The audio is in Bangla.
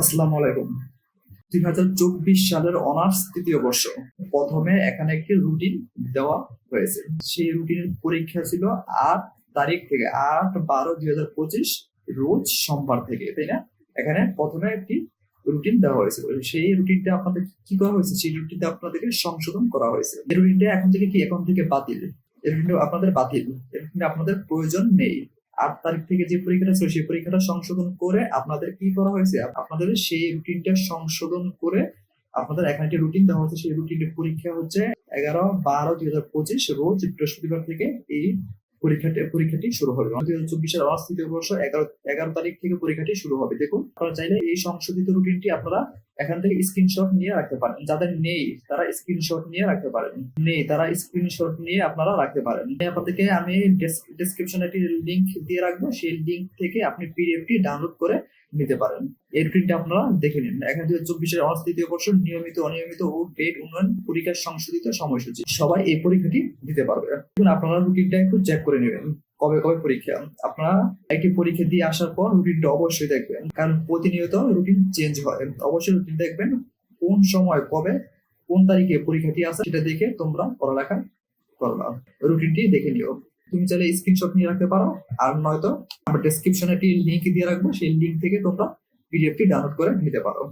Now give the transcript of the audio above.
আসসালামু আলাইকুম। দুই হাজার চব্বিশ সালের অনার্স তৃতীয় বর্ষ। প্রথমে এখানে একটি রুটিন দেওয়া হয়েছে। সেই রুটিনের পরীক্ষা ছিল আট তারিখ থেকে, আট বারো দুই হাজার পঁচিশ রোজ সোমবার থেকে, তাই না? এখানে প্রথমে একটি রুটিন দেওয়া হয়েছিল সেই রুটিনটা আপনাদের কি করা হয়েছে? সেই রুটিনটা আপনাদেরকে সংশোধন করা হয়েছে। এই রুটিনটা এখন থেকে কি? এখন থেকে বাতিল। এই রুটিনটা আপনাদের বাতিল। এই রুটিনটা আপনাদের প্রয়োজন নেই। আট তারিখ থেকে যে পরীক্ষাটা ছিল, সেই পরীক্ষাটা সংশোধন করে আপনাদের কি করা হয়েছে? আপনাদের সেই রুটিনটা সংশোধন করে আপনাদের এখানে একটি রুটিন দেওয়া হচ্ছে সেই রুটিনের পরীক্ষা হচ্ছে এগারো, বারো দুই হাজার পঁচিশ রোজ বৃহস্পতিবার থেকে এই পরীক্ষাটি পরীক্ষাটি শুরু হবে। দুই হাজার চব্বিশের অনার্স তৃতীয় বর্ষ এগারো এগারো তারিখ থেকে পরীক্ষাটি শুরু হবে। দেখুন, আপনারা চাইলে এই সংশোধিত রুটিনটি আপনারা এখান থেকে স্ক্রিনশট নিয়ে রাখতে পারেন। যাদের নেই, তারা স্ক্রিনশট নিয়ে রাখতে পারেন। নেই, তারা স্ক্রিনশট নিয়ে আপনারা রাখতে পারেন। আপনাদেরকে আমি ডেসক্রিপশনে একটি লিংক দিয়ে রাখব। সেই লিংক থেকে আপনি পিডিএফটি ডাউনলোড করে নিতে পারেন। এই রুটিনটা আপনারা দেখে নিন। এখন দুই হাজার চব্বিশের অনার্স তৃতীয় বর্ষ, নিয়মিত, অনিয়মিত, ও পেড উন্নয়ন, পরীক্ষার সংশোধিত সময়সূচি। সবাই এই পরীক্ষাটি দিতে পারবে। আপনারা রুটিনটা একটু চেক করে নেবেন। কবে কবে পরীক্ষা? আপনারা একটি পরীক্ষা দিয়ে আসার পর রুটিনটা অবশ্যই দেখবেন। কারণ প্রতিনিয়ত রুটিন চেঞ্জ হয়। অবশ্যই রুটিন দেখবেন কোন সময় কবে, কোন তারিখে পরীক্ষাটি আছে সেটা দেখে তোমরা পড়ালেখা করবা রুটিনটি দেখে নিও। তুমি চাইলে স্ক্রিনশট নিয়ে রাখতে পারো। আর নয়তো আমরা ডেসক্রিপশনে একটি লিঙ্ক দিয়ে রাখব। সেই লিঙ্ক থেকে তোমরা পিডিএফটি ডাউনলোড করে নিতে পারো।